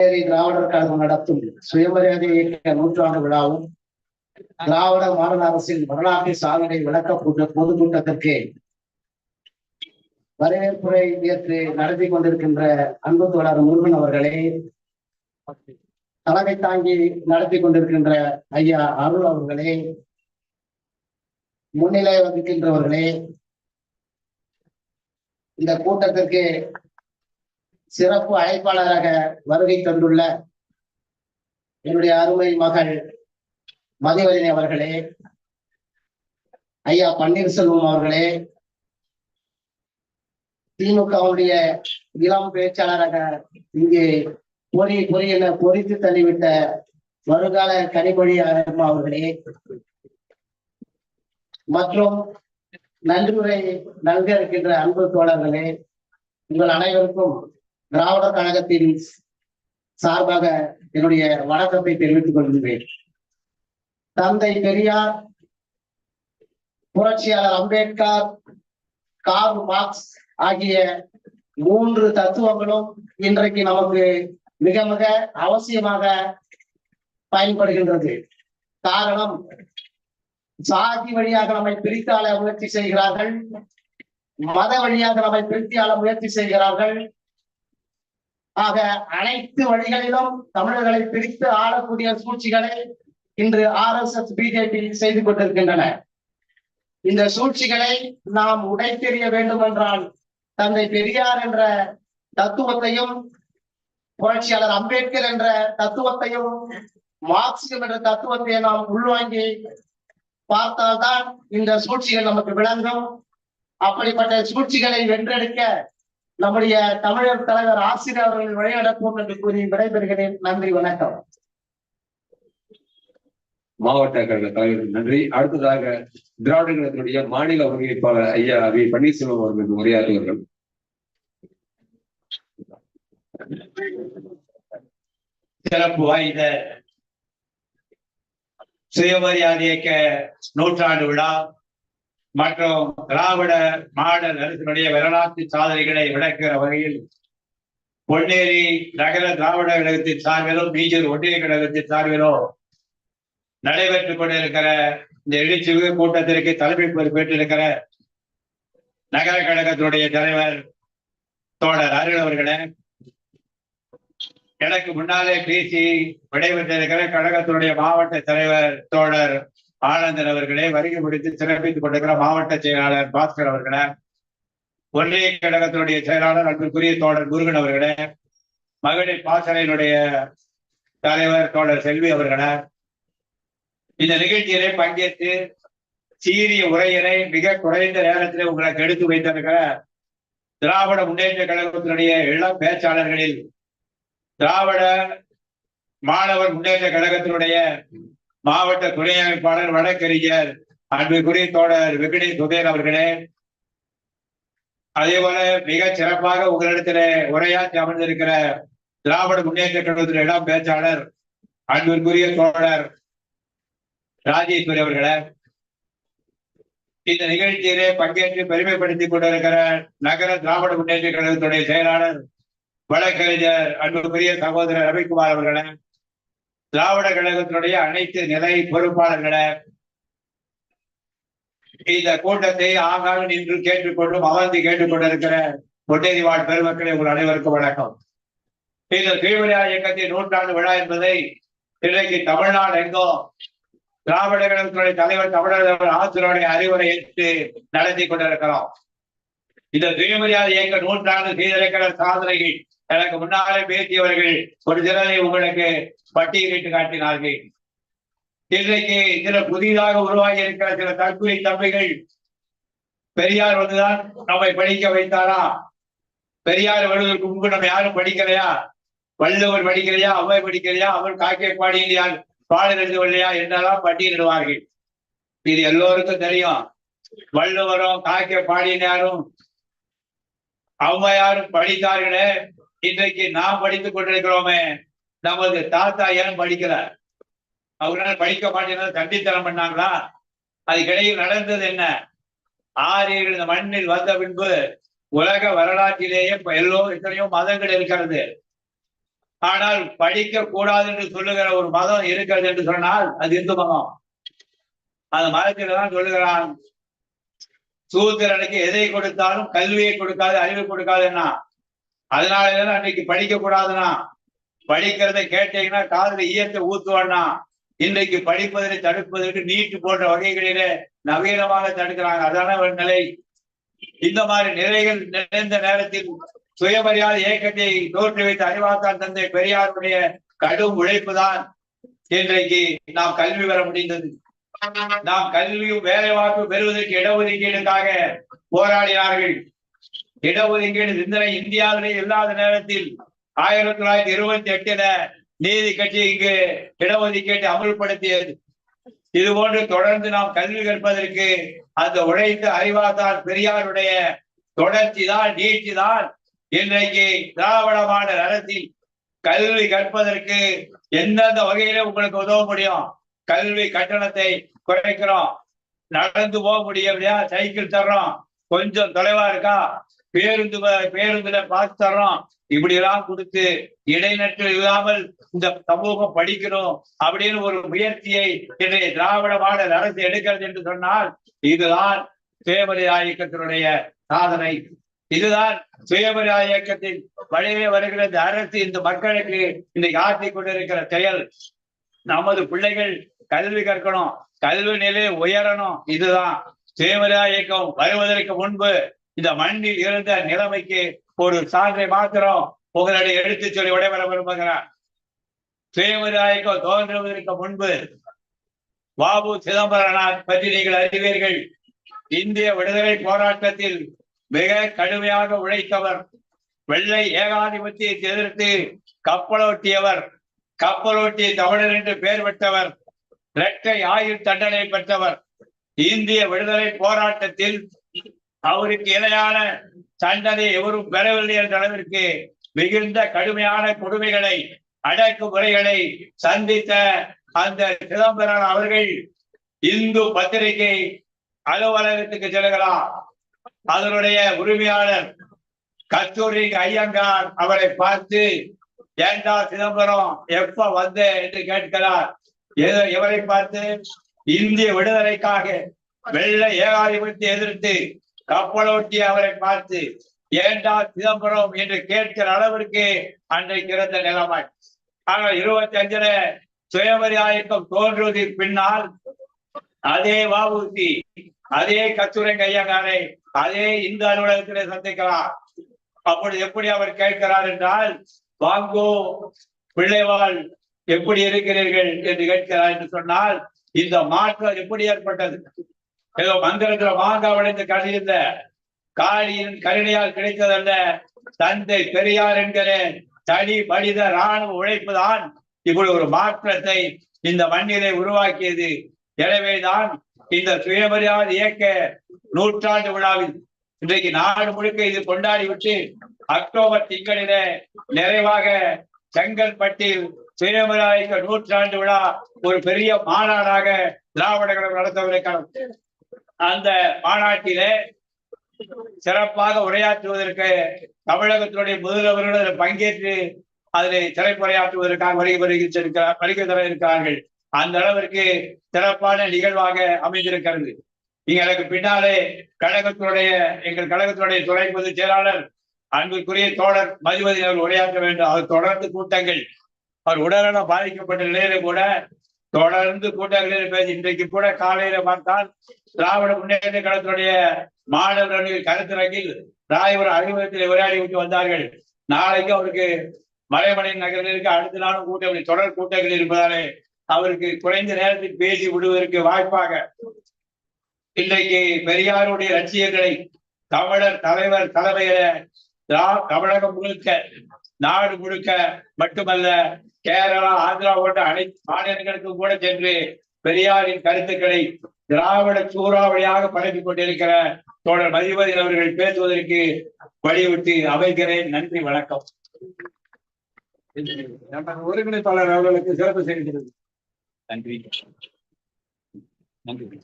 திராவிடர் கழகம் நடத்தும் சுயமரியாதை இயக்க நூற்றாண்டு விழாவும் திராவிட மாநில அரசின் வரலாற்று சாதனை விளக்க கூட்ட பொதுக்கூட்டத்திற்கு வரவேற்புரை ஏற்று நடத்தி கொண்டிருக்கின்ற அன்பு தோழர் முருகன் அவர்களே தலைமை தாங்கி நடத்தி கொண்டிருக்கின்ற ஐயா அருள் அவர்களே முன்னிலை வகிக்கின்றவர்களே இந்த கூட்டத்திற்கு சிறப்பு அழைப்பாளராக வருகை தந்துள்ள என்னுடைய அருமை மகள் மதிவரணி அவர்களே ஐயா பன்னீர்செல்வம் அவர்களே திமுகவுடைய இளம் பேச்சாளராக இங்கே பொறி பொறியில பொறித்து தள்ளிவிட்ட வருங்கால கனிமொழி அம்மா அவர்களே மற்றும் நன்றியுரை நல்க இருக்கின்ற அன்பு தோழர்களே உங்கள் அனைவருக்கும் திராவிட கழகத்தின் சார்பாக என்னுடைய வணக்கத்தை தெரிவித்துக் கொள்கின்றேன். தந்தை பெரியார் புரட்சியாளர் அம்பேத்கர் கார்ல் மார்க்ஸ் ஆகிய மூன்று தத்துவங்களும் இன்றைக்கு நமக்கு மிக மிக அவசியமாக பயன்படுகின்றது. காரணம் சாதி வழியாக நம்மை பிரித்தாள முயற்சி செய்கிறார்கள். மத வழியாக நம்மை பிரித்தாள முயற்சி செய்கிறார்கள். ஆக அனைத்து வழிகளிலும் தமிழர்களை பிரித்து ஆளக்கூடிய சூழ்ச்சிகளை இன்று ஆர் எஸ் எஸ் பிஜேபி செய்து கொண்டிருக்கின்றன. இந்த சூழ்ச்சிகளை நாம் உடைத்தெறிய வேண்டும் என்றால் தந்தை பெரியார் என்ற தத்துவத்தையும் புரட்சியாளர் அம்பேத்கர் என்ற தத்துவத்தையும் மார்க்சியம் என்ற தத்துவத்தை நாம் உள்வாங்கி பார்த்தால்தான் இந்த சூழ்ச்சிகள் நமக்கு விளங்கும். அப்படிப்பட்ட சூழ்ச்சிகளை வென்றெடுக்க நம்முடைய தமிழர் தலைவர் ஆசிரியர் அவர்கள் வழிநடப்போம் என்று கூறி விடைபெறுகிறேன். நன்றி வணக்கம். மாவட்ட கழக தலைவர் நன்றி. அடுத்ததாக திராவிட கழகத்தினுடைய மாநில ஒருங்கிணைப்பாளர் ஐயா வி பன்னீர்செல்வம் அவர்கள் உரையாற்றுவார்கள் சிறப்பு வாய்ந்த சுயமரியாதை இயக்க நூற்றாண்டு விழா. மற்றும் திராவிட மாடல் அரசினுடைய வரலாற்று சாதனைகளை விளக்குகிற வகையில் பொன்னேரி நகர திராவிட கழகத்தின் சார்பிலும் மீஞ்சூர் ஒன்றிய கழகத்தின் சார்பிலும் நடைபெற்றுக் கொண்டிருக்கிற இந்த எழுச்சிவு கூட்டத்திற்கு தலைமை பொறுப்பேற்றிருக்கிற நகர கழகத்தினுடைய தலைவர் தோழர் அருள் அவர்களே எனக்கு முன்னாலே பேசி விடைபெற்றிருக்கிற கழகத்தினுடைய மாவட்ட தலைவர் தோழர் ஆனந்தன் அவர்களே வருகை முடித்து சிறப்பித்துக் கொண்டிருக்கிற மாவட்ட செயலாளர் பாஸ்கர் அவர்களே ஒன்றிய கழகத்தினுடைய செயலாளர் அன்புக்குரிய தோழர் முருகன் அவர்களே மகளிர் பாசறையினுடைய தலைவர் தோழர் செல்வி அவர்களே இந்த நிகழ்ச்சியிலே பங்கேற்று சீரிய உரையினை மிக குறைந்த நேரத்தில் உங்களுக்கு எடுத்து வைத்திருக்கிற திராவிட முன்னேற்ற கழகத்தினுடைய இளம் பேச்சாளர்களில் திராவிட மாணவர் முன்னேற்ற கழகத்தினுடைய மாவட்ட துணை அமைப்பாளர் வழக்கறிஞர் அன்புக்குரிய தோழர் விக்னேஷ் சுதேன் அவர்களே. அதே போல மிக சிறப்பாக உங்களிடத்துல உரையாற்றி அமர்ந்திருக்கிற திராவிட முன்னேற்ற கழகத்தின் இடம் பேச்சாளர் அன்பிற்குரிய தோழர் ராஜேஸ்வரி அவர்களே. இந்த நிகழ்ச்சியிலே பங்கேற்று பெருமைப்படுத்திக் கொண்டிருக்கிற நகர திராவிட முன்னேற்ற கழகத்துடைய செயலாளர் வழக்கறிஞர் அன்புக்குரிய சகோதரர் ரவிக்குமார் அவர்களே. திராவிட கழகத்தினுடைய அனைத்து நிலை பொறுப்பாளர்களை இந்த கூட்டத்தை ஆங்காக நின்று கேட்டுக்கொண்டும் அமர்ந்து கேட்டுக்கொண்டிருக்கிற பொட்டேரி வாழ் பெருமக்களை உங்கள் அனைவருக்கும் வணக்கம். இந்த தீவிர இயக்கத்தின் நூற்றாண்டு விழா என்பதை இன்றைக்கு தமிழ்நாடு எங்கோ திராவிட கழகத்தினுடைய தலைவர் தமிழர் ஆசிரியருடைய அறிவுரை ஏற்று நடத்தி கொண்டிருக்கிறோம். இந்த சுயமரியாதை இயக்க நூற்றாண்டு செய்திருக்கிற சாதனைகள் எனக்கு முன்னாலே பேசியவர்கள் ஒரு திறனை உங்களுக்கு பட்டியலிட்டு காட்டினார்கள். இன்றைக்கு சில புதிதாக உருவாகி இருக்கிற சில தற்கொலை தம்பிகள் பெரியார் வந்துதான் நம்மை படிக்க வைத்தாரா? பெரியார் வருவதற்கு முன்பு நம்ம யாரும் படிக்கலையா? வள்ளுவர் படிக்கலையா? அம்மை படிக்கலையா? அவர் காக்கே பாடியார் பாடல் எழுதவில்லையா? என்றெல்லாம் பட்டியலிடுவார்கள். இது எல்லோருக்கும் தெரியும். வள்ளுவரும் காக்கே பாடினாரும் ஔவையாரும் படித்தார்களே. இன்றைக்கு நாம் படித்துக் கொண்டிருக்கிறோமே. நமது தாத்தா ஏன் படிக்கிறார் அவங்களால படிக்க மாட்டேங்கிறது கண்டித்தனம் பண்ணாங்களா? அதுக்கிடையில் நடந்தது என்ன? ஆரியர்கள் இந்த மண்ணில் வந்த பின்பு உலக வரலாற்றிலேயே எல்லோரும் எல்லோ எத்தனையோ மதங்கள் இருக்கிறது. ஆனால் படிக்க கூடாது என்று சொல்லுகிற ஒரு மதம் இருக்கிறது என்று சொன்னால் அது இந்து மதம். அந்த மதத்தில் தான் சொல்லுகிறான். சூத்திரனுக்கு எதை கொடுத்தாலும் கல்வியை கொடுக்காது அறிவை கொடுக்காதுன்னா அதனால அன்னைக்கு படிக்க கூடாதுன்னா படிக்கிறதை கேட்டீங்கன்னா காதுல ஈயத்தை ஊத்துவான்னா இன்றைக்கு படிப்பதை தடுப்பதற்கு நீட்டு போன்ற வகைகளிலே நவீனமாக தடுக்கிறாங்க. அதான ஒரு நிலை. இந்த மாதிரி நிலைகள் நிறைந்த நேரத்தில் சுயமரியாதை இயக்கத்தை தோற்று வைத்த அறிவாத்தான் தந்தை பெரியாருடைய கடும் உழைப்பு தான் இன்றைக்கு நாம் கல்வி பெற முடிந்தது. நாம் கல்வியும் வேலை வாய்ப்பு பெறுவதற்கு இடஒதுக்கீடுக்காக போராடினார்கள். இடஒதுக்கீடு சிந்தனை இந்தியாவிலே இல்லாத நேரத்தில் ஆயிரத்தி தொள்ளாயிரத்தி இருபத்தி எட்டுல நீதி கட்சி இங்கு இடஒதுக்கீட்டை அமல்படுத்தியது. இது போன்று தொடர்ந்து நாம் கல்வி கற்பதற்கு அந்த உழைத்த அறிவாதான் பெரியாருடைய தொடர்ச்சி தான் நீட்சி தான். இன்றைக்கு திராவிட மாடல் அரசில் கல்வி கற்பதற்கு எந்தெந்த வகையில உங்களுக்கு உதவ முடியும்? கல்வி கட்டணத்தை குறைக்கிறோம். நடந்து போக முடியலையா சைக்கிள் தர்றோம். கொஞ்சம் தொலைவா இருக்கா? பேருந்து வ- பேருந்துல பாஸ் தர்றோம். இப்படி எல்லாம் கொடுத்து இடைநற்றல் இல்லாமல் இந்த சமூகம் படிக்கணும் அப்படின்னு ஒரு முயற்சியை இன்றைய திராவிட மாடல் அரசு எடுக்கிறது என்று சொன்னால் இதுதான் சுயமரியா இயக்கத்தினுடைய சாதனை. இதுதான் சுயமரியா இயக்கத்தின் வழியே வருகிற இந்த அரசு இந்த மக்களுக்கு இன்னைக்கு ஆற்றிக் கொண்டிருக்கிற செயல். நமது பிள்ளைகள் கல்வி கற்கணும் கல்வி நிலை உயரணும். இதுதான் சுயமரியா இயக்கம். வருவதற்கு முன்பு இந்த மண்ணில் இருந்த நிலைமைக்கு ஒரு சான்றை மாத்திரம் உங்களுடைய எடுத்து சொல்லி விடைபெற விரும்புகிறார். சுயமரியா தோன்றுவதற்கு முன்பு பாபு சிதம்பரநாத் பற்றி நீங்கள் அறிவீர்கள். இந்திய விடுதலை போராட்டத்தில் மிக கடுமையாக உழைத்தவர் வெள்ளை ஏகாதிபத்தியத்தை எதிர்த்து கப்பலோட்டியவர் கப்பலோட்டிய தமிழர் என்று பெயர் பெற்றவர் இரட்டை ஆயுள் தண்டனை பெற்றவர். இந்திய விடுதலை போராட்டத்தில் அவருக்கு இணையான தண்டனை எவரும் பெறவில்லை என்ற அளவிற்கு மிகுந்த கடுமையான கொடுமைகளை அடக்குமுறைகளை சந்தித்த அந்த சிதம்பரம் அவர்கள் இந்து பத்திரிகை அலுவலகத்துக்கு செல்கிறார் அதனுடைய உரிமையாளர் கத்தூரி ஐயங்கார் அவரை பார்த்து ஏண்டா சிதம்பரம் எப்ப வந்த? என்று கேட்கிறார். ஏதோ இவரை பார்த்து இந்திய விடுதலைக்காக வெள்ள ஏகாதிபத்தியை எதிர்த்து கப்பலோட்டிய அவரை பார்த்து ஏண்டா சிதம்பரம்? என்று கேட்கிற அளவிற்கு அன்றைக்கு இருந்த நிலைமை. ஆனால் இருபத்தி அஞ்சுல சுயமரியாதைக்கம் தோன்றுவதற்கு பின்னால் அதே வாவூசி அதே கத்துரை கையங்காரை அதே இந்து அலுவலகத்திலே சந்திக்கலாம். அப்பொழுது எப்படி அவர் கேட்கிறார் என்றால் வாங்கோ பிள்ளைவாள் எப்படி இருக்கிறீர்கள்? என்று கேட்கிறார் என்று சொன்னால் இந்த மாற்றம் எப்படி ஏற்பட்டது? ஏதோ மந்திரத்துல மாங்காய் உடைந்து கழிந்த காளியின் கருணையால் கிடைத்ததல்ல. தந்தை பெரியார் என்கிற தனி மனித ராணுவ உழைப்புதான். இப்படி ஒரு மாற்றத்தை இந்த மண்ணிலே உருவாக்கியது. எனவேதான் இந்த சுயமரியாதை இயக்க நூற்றாண்டு விழாவில் இன்றைக்கு நாடு முழுக்க இது கொண்டாடி விட்டு அக்டோபர் திங்களிலே நிறைவாக செங்கல்பட்டில் சுயமரியாதை நூற்றாண்டு விழா ஒரு பெரிய மாநாடாக திராவிட கழகம் நடத்தவிருக்கிறோம். அந்த மாநாட்டிலே சிறப்பாக உரையாற்றுவதற்கு தமிழகத்தினுடைய முதல்வர்கள் அதில் பங்கேற்று அதில் சிறப்புரையாற்றுவதற்காக வருகை வருகிறார் வருகை தர இருக்கிறார்கள் அந்த அளவிற்கு சிறப்பான நிகழ்வாக அமைந்திருக்கிறது. எங்களுக்கு எனக்கு பின்னாலே கழகத்தினுடைய எங்கள் கழகத்தினுடைய துறை பொதுச் செயலாளர் அன்புக்குரிய தோழர் மதிவதி அவர்கள் உரையாற்ற வேண்டும். அவர் தொடர்ந்து கூட்டங்கள் அவர் உடல்நலம் பாதிக்கப்பட்ட நிலையில கூட தொடர்ந்து கூட்டங்களில் பேசி இன்றைக்கு கூட காலையில பார்த்தால் திராவிட முன்னேற்ற கழகத்தினுடைய மாணவர்கள் கருத்தரங்கில் ராயபுரம் அறிமுகத்தில் உரையாடி விட்டு வந்தார்கள். நாளைக்கு அவருக்கு மலைமலை நகரிற்கு அடுத்த நாளும் கூட்டம் தொடர் கூட்டங்கள் இருப்பதாலே அவருக்கு குறைந்த நேரத்தில் பேசி விடுவதற்கு வாய்ப்பாக இன்றைக்கு பெரியாருடைய லட்சியங்களை தமிழர் தலைவர் தலைமையில திரா- தமிழகம் முழுக்க நாடு முழுக்க மட்டுமல்ல கேரளா ஆந்திரா போன்ற அனைத்து மாநிலங்களுக்கும் கூட சென்று பெரியாரின் கருத்துக்களை திராவிட சூறாவளியாக பரப்பிக் கொண்டிருக்கிற தோழர் மதிபதி அவர்கள் பேசுவதற்கு வலியுறுத்தி அமைகிறேன். நன்றி வணக்கம். நமது ஒருங்கிணைப்பாளர் அவர்களுக்கு சிறப்பு செய்கிறது நன்றி. நன்றி.